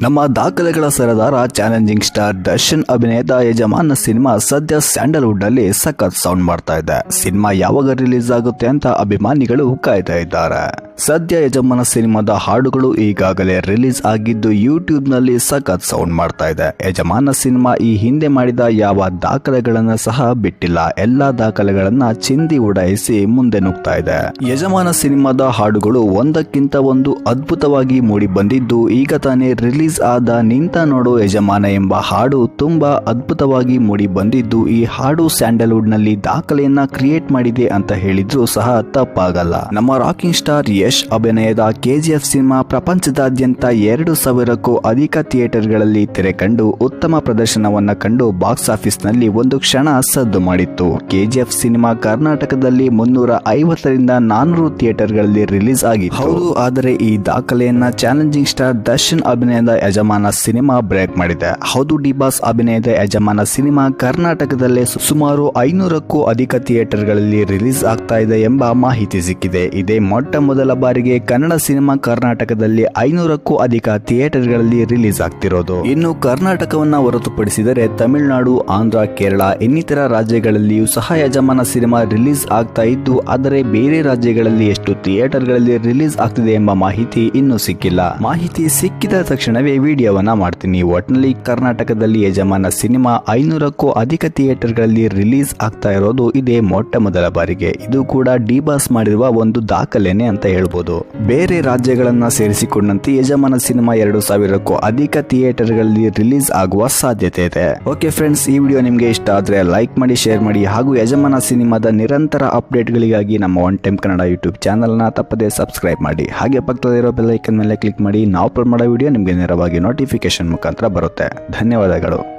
ನಮ್ಮ ದಾಖಲೆಗಳ ಸರದಾರ challenging star Darshan ಅಭಿನಯದ ಯಜಮಾನ ಸಿನಿಮಾ ಸದ್ಯ ಸ್ಯಾಂಡಲ್ವುಡ್ನಲ್ಲಿ ಸಖತ್ ಸೌಂಡ್ ಮಾಡ್ತಾ ಇದೆ. ಸಿನಿಮಾ ಯಾವಾಗ ರಿಲೀಸ್ ಆಗುತ್ತೆ ಅಂತ ಅಭಿಮಾನಿಗಳು ಕಾಯ್ತಾ ಇದ್ದಾರೆ. ಸದ್ಯ ಯಜಮಾನ ಸಿನಿಮಾದ ಹಾಡುಗಳು ಈಗಾಗಲೇ ರಿಲೀಸ್ ಆಗಿದ್ದು ಯೂಟ್ಯೂಬ್ನಲ್ಲಿ ಸಖತ್ ಸೌಂಡ್ ಮಾಡ್ತಾ ಇದೆ. ಯಜಮಾನ ಸಿನಿಮಾ ಈ ಹಿಂದೆ ಮಾಡಿದ ಯಾವ ದಾಖಲೆಗಳನ್ನ ಸಹ ಬಿಟ್ಟಿಲ್ಲ. ಎಲ್ಲಾ ದಾಖಲೆಗಳನ್ನ ಚಿಂದಿ ಉಡಾಯಿಸಿ ಮುಂದೆ ನುಗ್ತಾ ಇದೆ. ಯಜಮಾನ ಸಿನಿಮಾದ ಹಾಡುಗಳು ಒಂದಕ್ಕಿಂತ ಒಂದು ಅದ್ಭುತವಾಗಿ ಮೂಡಿ ಬಂದಿದ್ದು ಈಗ ತಾನೇ ರಿಲೀಸ್ ಆದ ನಿಂತ ನೋಡು ಯಜಮಾನ ಎಂಬ ಹಾಡು ತುಂಬಾ ಅದ್ಭುತವಾಗಿ ಮೂಡಿ ಬಂದಿದ್ದು, ಈ ಹಾಡು ಸ್ಯಾಂಡಲ್ವುಡ್ನಲ್ಲಿ ದಾಖಲೆಯನ್ನ ಕ್ರಿಯೇಟ್ ಮಾಡಿದೆ ಅಂತ ಹೇಳಿದ್ರು ಸಹ ತಪ್ಪಾಗಲ್ಲ. ನಮ್ಮ ರಾಕಿಂಗ್ ಸ್ಟಾರ್ ಯಶ್ ಅಭಿನಯದ ಕೆಜಿಎಫ್ ಸಿನಿಮಾ ಪ್ರಪಂಚದಾದ್ಯಂತ ಎರಡು ಸಾವಿರಕ್ಕೂ ಅಧಿಕ ಥಿಯೇಟರ್ಗಳಲ್ಲಿ ತೆರೆ ಕಂಡು ಉತ್ತಮ ಪ್ರದರ್ಶನವನ್ನ ಕಂಡು ಬಾಕ್ಸ್ ಆಫೀಸ್ನಲ್ಲಿ ಒಂದು ಕ್ಷಣ ಸದ್ದು ಮಾಡಿತ್ತು. ಕೆಜಿಎಫ್ ಸಿನಿಮಾ ಕರ್ನಾಟಕದಲ್ಲಿ ಮುನ್ನೂರ ಐವತ್ತರಿಂದ ನಾನೂರು ಥಿಯೇಟರ್ಗಳಲ್ಲಿ ರಿಲೀಸ್ ಆಗಿತ್ತು. ಹೌದು, ಆದರೆ ಈ ದಾಖಲೆಯನ್ನ ಚಾಲೆಂಜಿಂಗ್ ಸ್ಟಾರ್ ದರ್ಶನ್ ಅಭಿನಯದ ಯಜಮಾನ ಸಿನಿಮಾ ಬ್ರೇಕ್ ಮಾಡಿದೆ. ಹೌದು ಡಿಬಾಸ್ ಅಭಿನಯದ ಯಜಮಾನ ಸಿನಿಮಾ ಕರ್ನಾಟಕದಲ್ಲೇ ಸುಮಾರು ಐನೂರಕ್ಕೂ ಅಧಿಕ ಥಿಯೇಟರ್ಗಳಲ್ಲಿ ರಿಲೀಸ್ ಆಗ್ತಾ ಇದೆ ಎಂಬ ಮಾಹಿತಿ ಸಿಕ್ಕಿದೆ. ಇದೇ ಮೊಟ್ಟ ಮೊದಲ ಬಾರಿಗೆ ಕನ್ನಡ ಸಿನಿಮಾ ಕರ್ನಾಟಕದಲ್ಲಿ ಐನೂರಕ್ಕೂ ಅಧಿಕ ಥಿಯೇಟರ್ಗಳಲ್ಲಿ ರಿಲೀಸ್ ಆಗ್ತಿರೋದು. ಇನ್ನು ಕರ್ನಾಟಕವನ್ನ ಹೊರತುಪಡಿಸಿದರೆ ತಮಿಳುನಾಡು, ಆಂಧ್ರ, ಕೇರಳ ಇನ್ನಿತರ ರಾಜ್ಯಗಳಲ್ಲಿಯೂ ಸಹ ಯಜಮಾನ ಸಿನಿಮಾ ರಿಲೀಸ್ ಆಗ್ತಾ ಇದ್ದು, ಆದರೆ ಬೇರೆ ರಾಜ್ಯಗಳಲ್ಲಿ ಎಷ್ಟು ಥಿಯೇಟರ್ಗಳಲ್ಲಿ ರಿಲೀಸ್ ಆಗ್ತಿದೆ ಎಂಬ ಮಾಹಿತಿ ಇನ್ನೂ ಸಿಕ್ಕಿಲ್ಲ. ಮಾಹಿತಿ ಸಿಕ್ಕಿದ ತಕ್ಷಣವೇ ವಿಡಿಯೋವನ್ನ ಮಾಡ್ತೀನಿ ಒಟ್ನಲ್ಲಿ ಕರ್ನಾಟಕದಲ್ಲಿ ಯಜಮಾನ ಸಿನಿಮಾ ಐನೂರಕ್ಕೂ ಅಧಿಕ ಥಿಯೇಟರ್ಗಳಲ್ಲಿ ರಿಲೀಸ್ ಆಗ್ತಾ ಇರೋದು ಇದೇ ಮೊಟ್ಟ ಮೊದಲ ಬಾರಿಗೆ. ಇದು ಕೂಡ ಡಿಬಾಸ್ ಮಾಡಿರುವ ಒಂದು ದಾಖಲೆನೆ ಅಂತ ಹೇಳ್ಬೋದು. ಬೇರೆ ರಾಜ್ಯಗಳನ್ನ ಸೇರಿಸಿಕೊಂಡಂತೆ ಯಜಮಾನ ಸಿನಿಮಾ ಎರಡು ಸಾವಿರಕ್ಕೂ ಅಧಿಕ ಥಿಯೇಟರ್ಗಳಲ್ಲಿ ರಿಲೀಸ್ ಆಗುವ ಸಾಧ್ಯತೆ ಇದೆ. ಓಕೆ ಫ್ರೆಂಡ್ಸ್, ಈ ವಿಡಿಯೋ ನಿಮಗೆ ಇಷ್ಟ ಆದ್ರೆ ಲೈಕ್ ಮಾಡಿ, ಶೇರ್ ಮಾಡಿ ಹಾಗೂ ಯಜಮಾನ ಸಿನಿಮಾದ ನಿರಂತರ ಅಪ್ಡೇಟ್ಗಳಿಗಾಗಿ ನಮ್ಮ ಒನ್ ಟೈಮ್ ಕನ್ನಡ ಯೂಟ್ಯೂಬ್ ಚಾನಲ್ನ ತಪ್ಪದೇ ಸಬ್ಸ್ಕ್ರೈಬ್ ಮಾಡಿ. ಹಾಗೆ ಪಕ್ಕದಲ್ಲಿರೋ ಬೆಲ್ ಐಕನ್ ಮೇಲೆ ಕ್ಲಿಕ್ ಮಾಡಿ. ನಾವು ಅಪ್ಲೋಡ್ ಮಾಡೋ ವಿಡಿಯೋ ನಿಮಗೆ ನೇರವಾಗಿ ನೋಟಿಫಿಕೇಶನ್ ಮುಖಾಂತರ ಬರುತ್ತೆ. ಧನ್ಯವಾದಗಳು.